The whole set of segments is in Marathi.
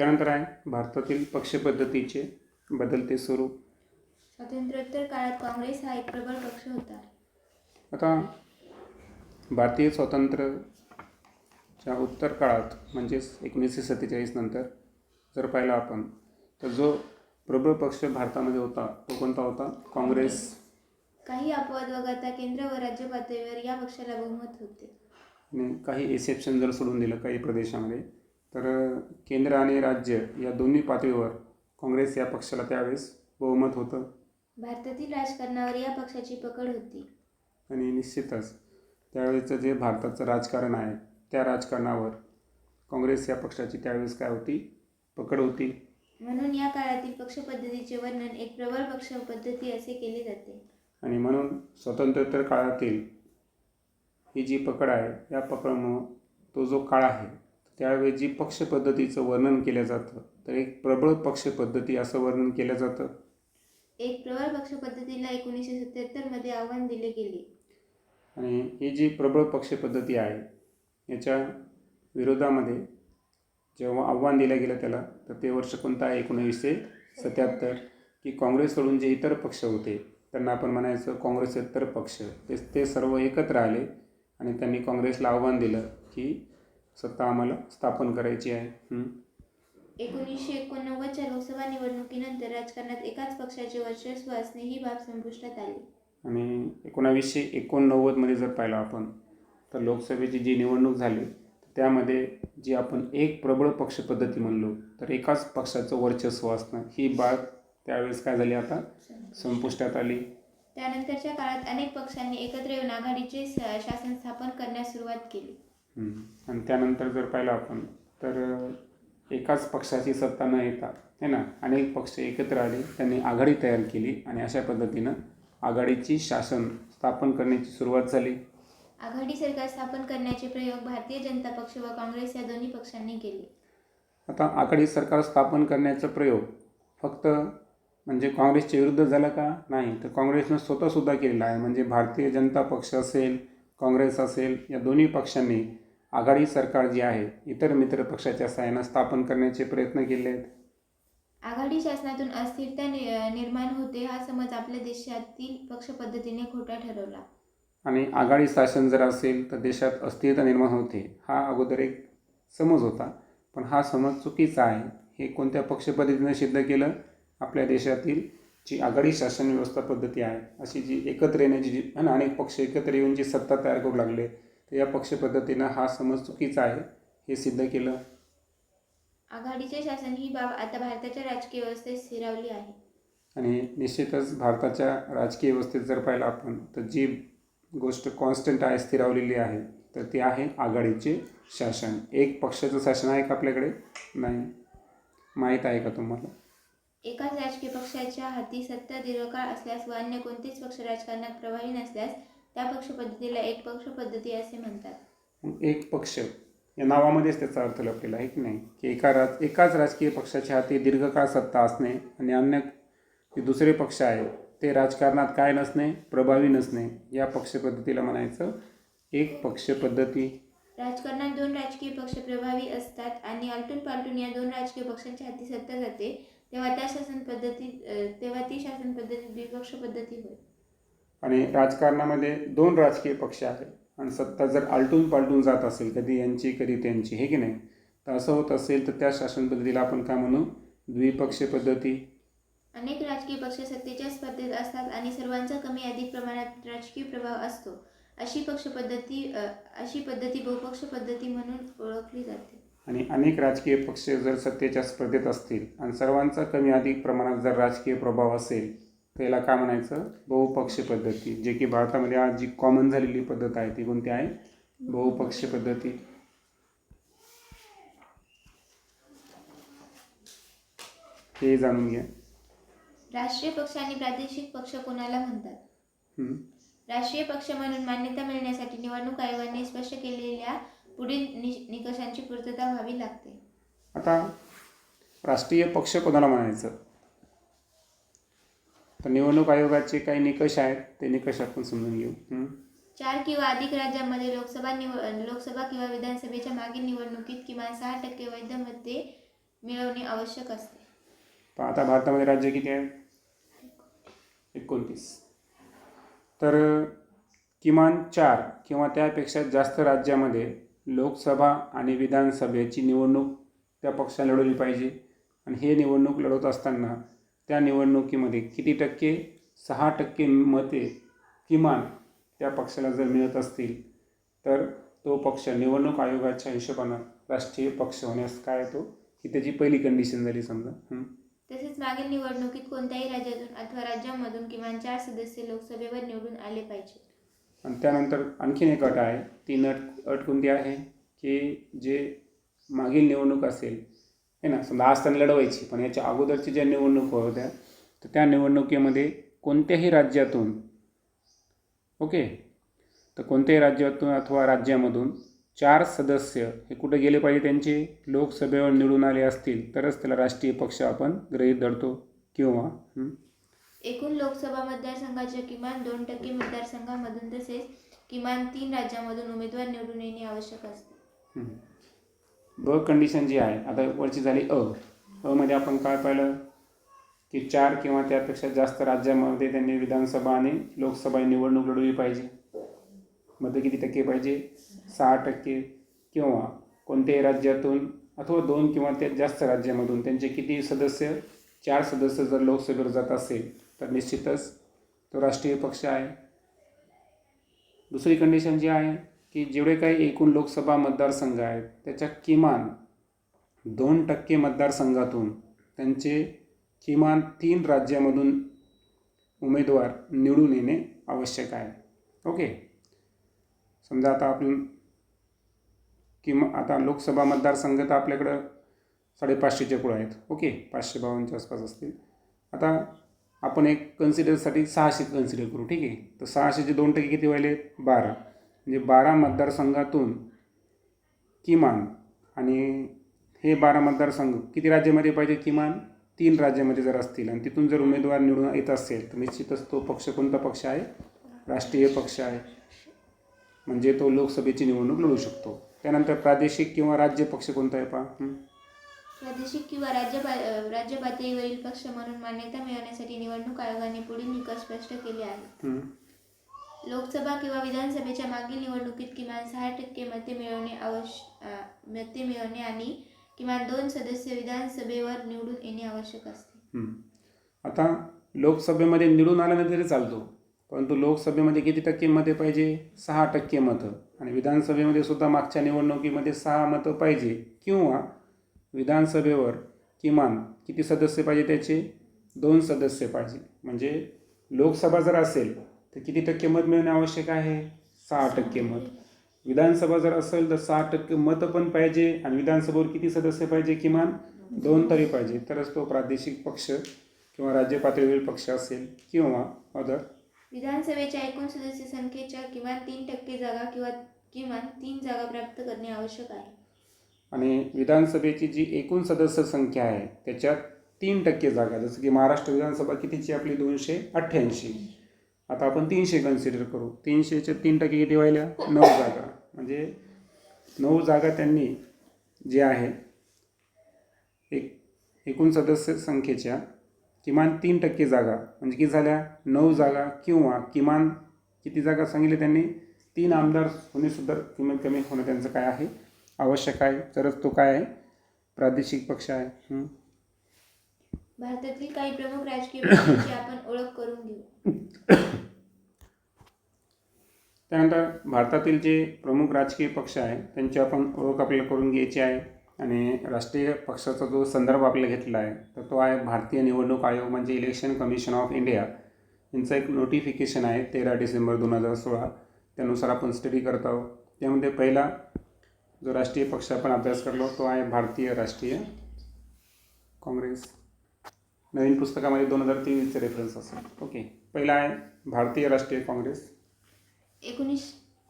त्यानंतर आहे भारतातील पक्षपद्धतीचे बदलते स्वरूप. स्वातंत्र्योत्तर काळात काँग्रेस हा एक प्रबळ पक्ष होता. आता भारतीय स्वातंत्र्याच्या उत्तर काळात म्हणजेच एकोणीसशे सत्तेचाळीस नंतर जर पाहिलं आपण तर जो प्रबळ पक्ष भारतामध्ये होता तो कोणता होता? काँग्रेस. काही अपवाद वगळता केंद्र व राज्य पातळीवर या पक्षाला बहुमत होते. आणि काही एक्सेप्शन जर सोडून दिलं काही प्रदेशामध्ये तर केंद्र आणि राज्य या दोन्ही पातळीवर काँग्रेस या पक्षाला त्यावेळेस बहुमत होतं. भारतातील राजकारणावर या पक्षाची पकड होती. आणि निश्चितच त्यावेळेचं जे भारताचं राजकारण आहे त्या राजकारणावर काँग्रेस या पक्षाची त्यावेळेस काय होती? पकड होती. म्हणून या काळातील पक्षपद्धतीचे वर्णन एक प्रबळ पक्ष पद्धती असे केले जाते. आणि म्हणून स्वातंत्र्योत्तर काळातील ही जी पकड आहे या पकडमुळं तो जो काळ आहे त्यावेळी जी पक्षपद्धतीचं वर्णन केलं जातं तर एक प्रबळ पक्षपद्धती असं वर्णन केलं जातं. एक प्रबळ पक्ष पद्धतीला एकोणीसशे सत्याहत्तरमध्ये आव्हान दिले गेले. आणि ही जी प्रबळ पक्षपद्धती आहे याच्या विरोधामध्ये जेव्हा आव्हान दिलं गेलं त्याला तर ते वर्ष कोणतं आहे? एकोणीसशे सत्याहत्तर. की काँग्रेस सोडून जे इतर पक्ष होते त्यांना आपण म्हणायचं काँग्रेसेतर पक्ष ते ते सर्व एकत्र आले आणि त्यांनी काँग्रेसला आव्हान दिलं की सत्ता आम्हाला स्थापन करायची आहे. एकोणीसशे एकोणनव्वदच्या लोकसभा निवडणुकीनंतर राजकारणात एकाच पक्षाचे वर्चस्व असणे ही बाब संपुष्टात आली आणि एकोणावीसशे एकोणनव्वदमध्ये जर पाहिलं आपण तर लोकसभेची जी निवडणूक झाली त्यामध्ये जी आपण एक प्रबळ पक्ष पद्धती म्हणलो तर एकाच पक्षाचं वर्चस्व असणं ही बाब त्यावेळेस काय झाली आता संपुष्टात आली त्यानंतरच्या काळात अनेक पक्षांनी एकत्र येऊन आघाडीचे शासन स्थापन करण्यास सुरुवात केली. आणि त्यानंतर जर पाहिलं आपण तर एकाच पक्षाची सत्ता न येता है ना अनेक पक्ष एकत्र आले त्यांनी आघाडी तयार केली आणि अशा पद्धतीनं आघाडीची शासन स्थापन करण्याची सुरुवात झाली. आघाडी सरकार स्थापन करण्याचे प्रयोग भारतीय जनता पक्ष व काँग्रेस या दोन्ही पक्षांनी केले. आता आघाडी सरकार स्थापन करण्याचा प्रयोग फक्त म्हणजे काँग्रेसच्या विरुद्ध झाला का? नाही. तर काँग्रेसनं स्वतःसुद्धा केलेला आहे. म्हणजे भारतीय जनता पक्ष असेल काँग्रेस असेल या दोन्ही पक्षांनी आघाडी सरकार जी आहे इतर मित्र पक्षाच्या सहाय्यानं स्थापन करण्याचे प्रयत्न केले आहेत. आघाडी शासनातून अस्थिरता निर्माण होते हा समज आपल्या देशातील पक्षपद्धतीने खोटा ठरवला. आणि आघाडी शासन जर असेल तर देशात अस्थिरता निर्माण होते हा अगोदर एक समज होता. पण हा समज चुकीचा आहे. हे कोणत्या पक्षपद्धतीनं सिद्ध केलं? आपल्या देशातील जी आघाडी शासन व्यवस्था पद्धती आहे अशी जी एकत्र येण्याची जी ना अनेक पक्ष एकत्र येऊन जी सत्ता तयार करू लागले तर या पक्षपद्धतीनं हा समज चुकीचा आहे हे सिद्ध केलं. आघाडीचे शासन ही बाब आता भारताच्या राजकीय व्यवस्थेत स्थिरावली आहे. आणि निश्चितच भारताच्या राजकीय व्यवस्थेत जर पाहिलं आपण तर जी गोष्ट कॉन्स्टंट आहे स्थिरावलेली आहे तर ती आहे आघाडीचे शासन. एक पक्षाचं शासन आहे का आपल्याकडे? नाही. माहीत आहे का तुम्हाला? एकाच राजकीय पक्षाच्या हाती सत्ता दीर्घकाळ असल्यास व अन्य कोणतेच पक्ष राजकारणात प्रभावी नसल्यास त्या पक्षपद्धतीला एक पक्ष पद्धती असे म्हणतात. एक पक्ष या नावामध्येच त्याचा अर्थ लपलेला आहे की नाही? की एका राज एकाच राजकीय पक्षाच्या हाती दीर्घकाळ सत्ता असणे आणि अन्य जे दुसरे पक्ष आहे ते राजकारणात काय नसणे प्रभावी नसणे या पक्षपद्धतीला म्हणायचं एक पक्ष पद्धती राजकारणात दोन राजकीय पक्ष प्रभावी असतात आणि आलटून पालटून या दोन राजकीय पक्षांच्या हाती सत्ता जाते तेव्हा त्या शासन पद्धतीत अ, तेव्हा ती शासन पद्धती द्विपक्ष पद्धती होय. आणि राजकारणामध्ये दोन राजकीय पक्ष आहेत. आणि सत्ता जर आलटून पालटून जात असेल कधी यांची कधी त्यांची हे की नाही? तर असं होत असेल तर त्या शासन पद्धतीला आपण काय म्हणू? द्विपक्षीय पद्धती. अनेक राजकीय पक्ष सत्तेच्या स्पर्धेत असतात आणि सर्वांचा कमी अधिक प्रमाणात राजकीय प्रभाव असतो. अशी पक्ष पद्धती अशी पद्धती बहुपक्ष पद्धती म्हणून ओळखली जाते. आणि अनेक राजकीय पक्ष जर सत्तेच्या स्पर्धेत असतील आणि सर्वांचा कमी अधिक प्रमाणात जर राजकीय प्रभाव असेल तर याला काय म्हणायचं? बहुपक्षीय पद्धती. जे की भारतामध्ये आज जी कॉमन झालेली पद्धत आहे ती कोणती आहे? बहुपक्षीय पद्धती. हे जाणून घ्या. राष्ट्रीय पक्ष आणि प्रादेशिक पक्ष कोणाला म्हणतात. राष्ट्रीय पक्ष म्हणून मान्यता मिळण्यासाठी निवडणूक आयोगाने स्पष्ट केलेल्या पुढील निकषांची पूर्तता व्हावी लागते. आता राष्ट्रीय पक्ष कोणाला म्हणायचं? तर निवडणूक आयोगाचे काही निकष आहेत ते निकष आपण समजून घेऊ. हं. चार किंवा अधिक राज्यांमध्ये लोकसभा निव लोकसभा किंवा विधानसभेच्या मागील निवडणुकीत किमान सहा टक्के वैध मते मिळवणे आवश्यक असते. आता भारतामध्ये राज्य किती आहेत एकोणतीस. तर किमान चार किंवा त्यापेक्षा जास्त राज्यामध्ये लोकसभा आणि विधानसभेची निवडणूक त्या पक्षाने लढवली पाहिजे. आणि हे निवडणूक लढवत असताना त्या निवडणुकीमध्ये किती टक्के सहा टक्के मते किमान त्या पक्षाला जर मिळत असतील तर तो पक्ष निवडणूक आयोगाच्या हिशोबानं राष्ट्रीय पक्ष होण्यास काय येतो ही त्याची पहिली कंडिशन झाली समजा. तसेच मागील निवडणुकीत कोणत्याही राज्यातून अथवा राज्यामधून किमान चार सदस्य लोकसभेवर निवडून आले पाहिजे. आणि त्यानंतर आणखीन एक अट आहे ती अट अट कोणती आहे की जे मागील निवडणूक असेल है ना? समजा आज त्यांना लढवायची पण याच्या अगोदरची ज्या निवडणूक होत्या तर त्या निवडणुकीमध्ये कोणत्याही राज्यातून ओके? तर कोणत्याही राज्यातून अथवा राज्यामधून चार सदस्य हे कुठे गेले पाहिजे त्यांचे? लोकसभेवर निवडून आले असतील तरच त्याला राष्ट्रीय पक्ष आपण गृहीत धरतो किंवा एकूण लोकसभा मतदारसंघाच्या किमान दोन टक्के मतदारसंघामधून तसेच किमान तीन राज्यामधून उमेदवार निवडून येणे आवश्यक असते. ब कंडिशन जी आहे आता वरची झाली अ. अमध्ये आपण काय पाहिलं? की चार किंवा त्यापेक्षा जास्त राज्यामध्ये त्यांनी विधानसभा आणि लोकसभा निवडणूक लढवली पाहिजे. मध्ये किती टक्के पाहिजे? सहा टक्के. किंवा कोणत्याही राज्यातून अथवा दोन किंवा त्या जास्त राज्यामधून त्यांचे किती सदस्य? चार सदस्य जर लोकसभेवर जात असेल तर निश्चितच तो राष्ट्रीय पक्ष आहे. दुसरी कंडिशन जी आहे की जेवढे काही एकूण लोकसभा मतदारसंघ आहेत त्याच्या किमान दोन टक्के मतदारसंघातून त्यांचे किमान तीन राज्यामधून उमेदवार निवडून येणे आवश्यक आहे. ओके? समजा आता आपण किमा आता लोकसभा मतदारसंघ तर आपल्याकडं साडेपाचशेच्या पुढे आहेत. ओके? पाचशे बावन्नच्या आसपास असतील. आता आपण एक कन्सिडरसाठी सहाशे कन्सिडर करू. ठीक आहे? तर सहाशेचे दोन टक्के किती व्हायले? बारा. म्हणजे बारा मतदारसंघातून किमान आणि हे बारा मतदारसंघ किती राज्यामध्ये पाहिजे? किमान तीन राज्यामध्ये जर असतील आणि तिथून जर उमेदवार निवडून येत असेल तर निश्चितच तो पक्ष कोणता पक्ष आहे? राष्ट्रीय पक्ष आहे. म्हणजे तो लोकसभेची निवडणूक लढू शकतो. त्यानंतर प्रादेशिक किंवा राज्य पक्ष कोणता आहे पहा? हं? प्रादेशिक किंवा राज्य पा राज्य पातळीवरील पक्ष म्हणून मान्यता मिळवण्यासाठी निवडणूक आयोगाने पुढील निकष स्पष्ट केले आहेत. लोकसभा किंवा विधानसभेच्या मागील निवडणुकीत किमान सहा टक्के मते मिळवणे आवश्य मते मिळवणे आणि किमान दोन सदस्य विधानसभेवर निवडून येणे आवश्यक असते. आता लोकसभेमध्ये निवडून आल्यानंतर नाही तरी चालतो. परंतु लोकसभेमध्ये किती टक्के मते पाहिजे? सहा टक्के मतं. आणि विधानसभेमध्ये सुद्धा मागच्या निवडणुकीमध्ये सहा मतं पाहिजे. किंवा विधानसभेवर किमान किती सदस्य पाहिजे त्याचे? दोन सदस्य पाहिजे. म्हणजे लोकसभा जर असेल तर किती टक्के मत मिळणे आवश्यक आहे? सहा टक्के मत. विधानसभा जर असेल तर सहा टक्के मतं पण पाहिजे आणि विधानसभेवर किती सदस्य पाहिजे? किमान दोन तरी पाहिजे. तरच तो प्रादेशिक पक्ष किंवा राज्य पातळीवरील पक्ष असेल किंवा अदर विधानसभेच्या एकूण सदस्य संख्येच्या किमान तीन टक्के जागा किंवा किमान तीन जागा प्राप्त करणे आवश्यक आहे. आणि विधानसभेची जी एकूण सदस्य संख्या आहे त्याच्यात तीन टक्के जागा. जसं की महाराष्ट्र विधानसभा कितीची आपली दोनशे अठ्ठ्याऐंशी. आता आपण तीनशे कन्सिडर करू. तीनशेचे तीन टक्के किती व्हायल्या नऊ जागा. म्हणजे नऊ जागा त्यांनी जे आहे एक एकूण सदस्य संख्येच्या किमान तीन टक्के जागा. म्हणजे किती झाल्या? नऊ जागा किंवा किमान किती जागा सांगितले त्यांनी? तीन आमदार होणेसुद्धा किमान कमी होणं त्यांचं काय आहे? आवश्यक आहे. तरच तो काय आहे? प्रादेशिक पक्ष आहे. भारतातील काही प्रमुख राजकीय पक्षांची आपण ओळख करून घेऊ त्यानंतर भारतातील जे प्रमुख राजकीय पक्ष आहे त्यांची आपण ओळख आपल्याला करून घ्यायची आहे. आणि राष्ट्रीय पक्षाचा जो संदर्भ आपल्याला घेतला आहे तर तो आहे भारतीय निवडणूक आयोग म्हणजे इलेक्शन कमिशन ऑफ इंडिया यांचं एक नोटिफिकेशन आहे तेरा डिसेंबर दोन हजार सोळा. त्यानुसार आपण स्टडी करत आहोत. त्यामध्ये पहिला जो राष्ट्रीय पक्ष आपण अभ्यास करलो तो आहे भारतीय राष्ट्रीय काँग्रेस. नवीन पुस्तकामध्ये दोन हजार तेवीसचे रेफरन्स असेल. ओके पहिला आहे भारतीय राष्ट्रीय काँग्रेस. एकोणीस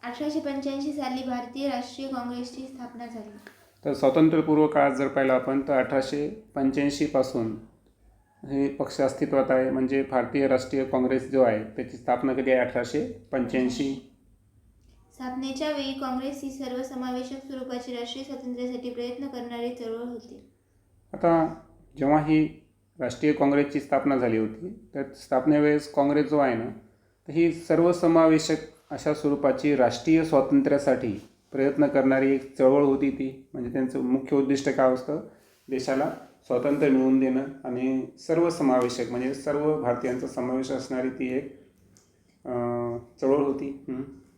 अठराशे पंच्याऐंशी साली भारतीय राष्ट्रीय काँग्रेसची स्थापना झाली. तर स्वातंत्र्यपूर्व काळात जर पाहिलं आपण तर अठराशे पंच्याऐंशीपासून हे पक्ष अस्तित्वात आहे. म्हणजे भारतीय राष्ट्रीय काँग्रेस जो आहे त्याची स्थापना कधी आहे? अठराशे पंच्याऐंशी. स्थापनेच्या वेळी काँग्रेस ही सर्वसमावेशक स्वरूपाची राष्ट्रीय स्वातंत्र्यासाठी प्रयत्न करणारी चळवळ होती. आता जेव्हा ही राष्ट्रीय काँग्रेसची स्थापना झाली होती तर स्थापनेवेळेस काँग्रेस जो आहे ना तर ही सर्वसमावेशक अशा स्वरूपाची राष्ट्रीय स्वातंत्र्यासाठी प्रयत्न करणारी एक चळवळ होती ती. म्हणजे त्यांचं मुख्य उद्दिष्ट काय असतं? देशाला स्वातंत्र्य मिळवून देणं आणि सर्वसमावेशक म्हणजे सर्व भारतीयांचा समावेश असणारी ती एक चळवळ होती.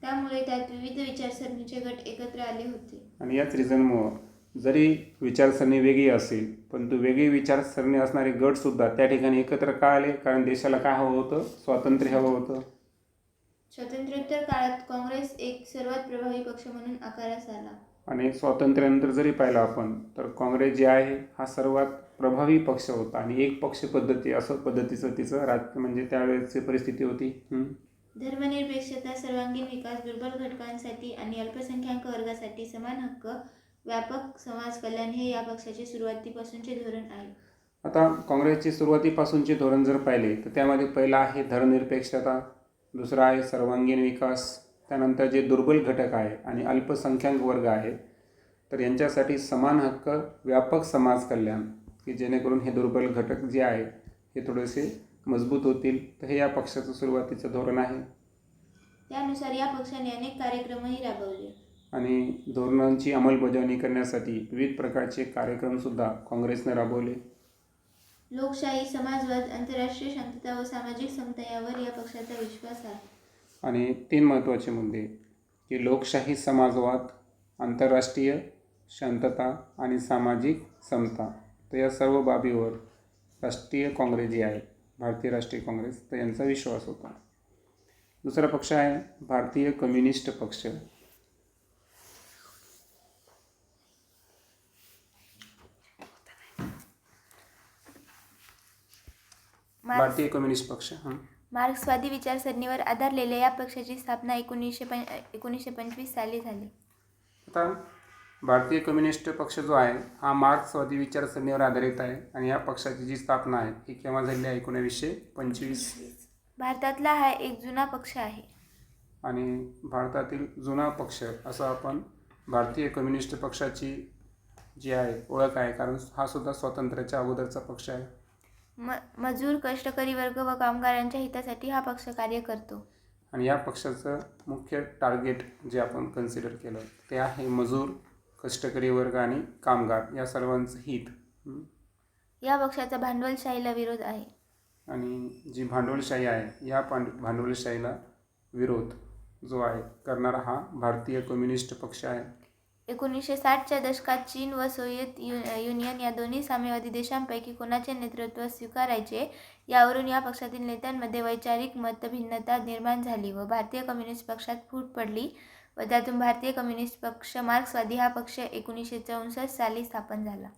त्यामुळे त्यात विविध विचारसरणीचे गट एकत्र आले होते. आणि याच रिझनमुळं जरी विचारसरणी वेगळी असेल परंतु वेगळी विचारसरणी असणारे गटसुद्धा त्या ठिकाणी एकत्र का आले? कारण देशाला काय हवं होतं? स्वातंत्र्य हवं होतं. स्वातंत्र्योत्तर काळात काँग्रेस एक सर्वात प्रभावी पक्ष म्हणून आकारास आला. आणि स्वातंत्र्यानंतर जरी पाहिलं आपण तर काँग्रेस जे आहे हा सर्वात प्रभावी पक्ष होता. आणि एक पक्ष पद्धती असं पद्धतीचं तिचं राज म्हणजे त्यावेळेसची परिस्थिती होती. धर्मनिरपेक्षता सर्वांगीण विकास दुर्बल घटकांसाठी आणि अल्पसंख्याक वर्गासाठी समान हक्क व्यापक समाज कल्याण हे या पक्षाचे सुरुवातीपासूनचे धोरण आहे. आता काँग्रेसची सुरुवातीपासूनचे धोरण जर पाहिले तर त्यामध्ये पहिला आहे धर्मनिरपेक्षता. दुसरा आहे सर्वांगीण विकास त्यानंतर जे दुर्बल घटक आहे आणि अल्पसंख्याक वर्ग आहे तर यांच्यासाठी समान हक्क व्यापक समाज कल्याण की जेणेकरून हे दुर्बल घटक जे आहे हे थोडेसे मजबूत होतील. तर हे या पक्षाचं सुरुवातीचं धोरण आहे. त्यानुसार या पक्षाने अनेक कार्यक्रमही राबवले. आणि धोरणांची अंमलबजावणी करण्यासाठी विविध प्रकारचे कार्यक्रमसुद्धा काँग्रेसने राबवले. लोकशाही समाजवाद आंतरराष्ट्रीय शांतता व सामाजिक समता यावर या पक्षाचा विश्वास आहे. आणि तीन महत्त्वाचे मुद्दे. की लोकशाही समाजवाद आंतरराष्ट्रीय शांतता आणि सामाजिक समता. तर या सर्व बाबीवर राष्ट्रीय काँग्रेस जी आहे भारतीय राष्ट्रीय काँग्रेस तर यांचा विश्वास होता. दुसरा पक्ष आहे भारतीय कम्युनिस्ट पक्ष. भारतीय कम्युनिस्ट पक्ष हां. मार्क्सवादी विचारसरणीवर आधारलेल्या या पक्षाची स्थापना एकोणीसशे पं एकोणीसशे पंचवीस साली झाली. आता भारतीय कम्युनिस्ट पक्ष जो आहे हा मार्क्सवादी विचारसरणीवर आधारित आहे आणि या पक्षाची जी स्थापना आहे ही केव्हा झाली आहे? एकोणावीसशे पंचवीस. भारतातला हा एक जुना पक्ष आहे. आणि भारतातील जुना पक्ष असं आपण भारतीय कम्युनिस्ट पक्षाची जी आहे ओळख आहे कारण हा सुद्धा स्वातंत्र्याच्या अगोदरचा पक्ष आहे. म मजूर कष्टकरी वर्ग व कामगारांच्या हितासाठी हा पक्ष कार्य करतो. आणि या पक्षाचं मुख्य टार्गेट जे आपण कन्सिडर केलं ते आहे मजूर कष्टकरी वर्ग आणि कामगार. या सर्वांचं हित. हं. या पक्षाचा भांडवलशाहीला विरोध आहे. आणि जी भांडवलशाही आहे या पांड भांडवलशाहीला विरोध जो आहे करणारा हा भारतीय कम्युनिस्ट पक्ष आहे. एकोणीसशे साठच्या दशकात चीन व सोव्हिएत यु युनियन या दोन्ही साम्यवादी देशांपैकी कोणाचे नेतृत्व स्वीकारायचे यावरून या पक्षातील नेत्यांमध्ये वैचारिक मतभिन्नता निर्माण झाली व भारतीय कम्युनिस्ट पक्षात फूट पडली व त्यातून भारतीय कम्युनिस्ट पक्ष मार्क्सवादी हा पक्ष एकोणीसशे चौसष्ट साली स्थापन झाला.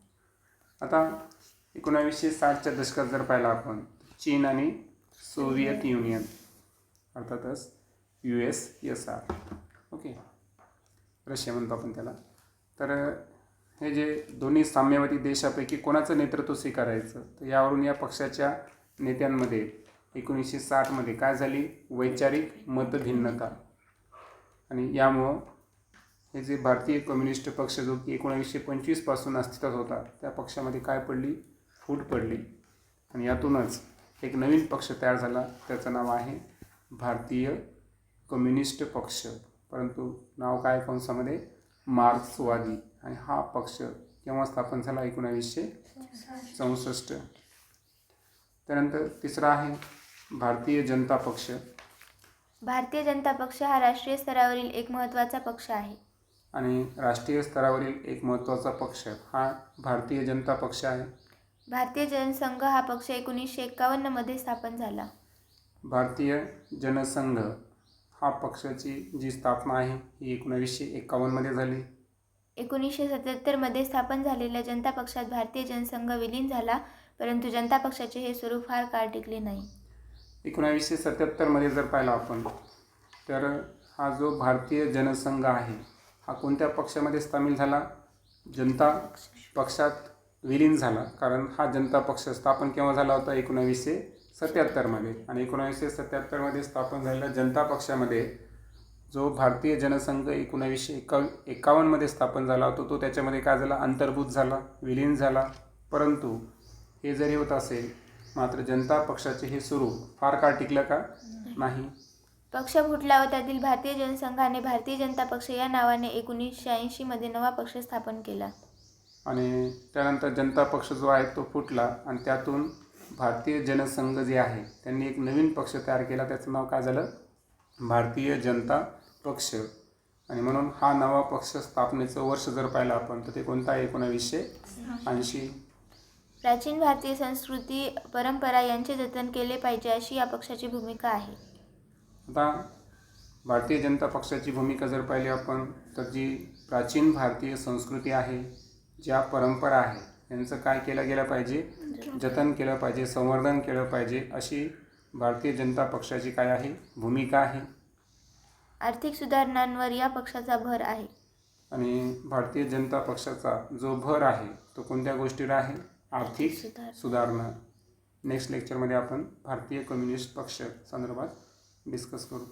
आता एकोणावीसशे साठच्या दशकात जर पाहिलं आपण चीन आणि सोव्हिएत युनियन अर्थातच U S S R. Okay. Russia म्हणतो आपण त्याला. तर हे जे दोन्ही साम्यवादी देशापैकी कोणाचं नेतृत्व स्वीकारायचं? तर यावरून या पक्षाच्या नेत्यांमध्ये एकोणीसशे साठमध्ये काय झाली? वैचारिक मतभिन्नता. आणि यामुळं हे जे भारतीय कम्युनिस्ट पक्ष जो की एकोणावीसशे पंचवीसपासून अस्तित्वात होता त्या पक्षामध्ये काय पडली? फूट पडली. आणि यातूनच एक नवीन पक्ष तयार झाला त्याचं नाव आहे भारतीय कम्युनिस्ट पक्ष. परंतु नाव काय कंसामध्ये? मार्क्सवादी. आणि हा पक्ष केव्हा स्थापन झाला? एकोणावीसशे चौसष्ट. त्यानंतर तिसरा आहे भारतीय जनता पक्ष. भारतीय जनता पक्ष हा राष्ट्रीय स्तरावरील एक महत्त्वाचा पक्ष आहे. आणि राष्ट्रीय स्तरावरील एक महत्त्वाचा पक्ष हा भारतीय जनता पक्ष आहे. भारतीय जनसंघ हा पक्ष एकोणीसशे एक्कावन्नमध्ये स्थापन झाला. भारतीय जनसंघ हा पक्षाची जी स्थापना आहे ही एकोणावीसशे एकावन्नमध्ये झाली. एकोणीसशे सत्याहत्तरमध्ये स्थापन झालेल्या जनता पक्षात भारतीय जनसंघ विलीन झाला परंतु जनता पक्षाचे हे स्वरूप फार काळ टिकले नाही. एकोणावीसशे सत्याहत्तरमध्ये जर पाहिलं आपण तर हा जो भारतीय जनसंघ आहे हा कोणत्या पक्षामध्ये सामील झाला? जनता पक्षात विलीन झाला कारण हा जनता पक्ष स्थापन केव्हा झाला होता? एकोणावीसशे सत्याहत्तरमध्ये आणि एकोणावीसशे सत्याहत्तरमध्ये स्थापन झालेल्या जनता पक्षामध्ये जो भारतीय जनसंघ एकोणावीसशे एकाव एकावन्नमध्ये स्थापन झाला होता तो त्याच्यामध्ये काय झाला? अंतर्भूत झाला विलीन झाला. परंतु हे जरी होत असेल मात्र जनता पक्षाचे हे सुरू फार काळ टिकलं का? नाही. पक्ष फुटला व त्यातील भारतीय जनसंघाने भारतीय जनता पक्ष या नावाने एकोणीसशे ऐंशीमध्ये नवा पक्ष स्थापन केला. आणि त्यानंतर जनता पक्ष जो आहे तो फुटला आणि त्यातून भारतीय जनसंघ जे आहे त्यांनी एक नवीन पक्ष तयार केला. त्याचं नाव काय झालं? भारतीय जनता पक्ष. आणि म्हणून हा नवा पक्ष स्थापनेचं वर्ष जर पाहिलं आपण तर ते कोणतं आहे? एकोणावीसशे ऐंशी. प्राचीन भारतीय संस्कृती परंपरा यांचे जतन केले पाहिजे अशी या पक्षाची भूमिका आहे. आता भारतीय जनता पक्षाची भूमिका जर पाहिली आपण तर जी प्राचीन भारतीय संस्कृती आहे ज्या परंपरा आहे यांचं काय केलं गेलं पाहिजे? जतन. केलं पाहिजे संवर्धन केलं पाहिजे अशी भारतीय जनता पक्षाची काय आहे? भूमिका आहे. आर्थिक सुधारणांवर या पक्षाचा भर आहे. आणि भारतीय जनता पक्षाचा जो भर आहे तो कोणत्या गोष्टीवर आहे? आर्थिक सुधारणा. नेक्स्ट लेक्चरमध्ये आपण भारतीय कम्युनिस्ट पक्ष संदर्भात डिस्कस करू.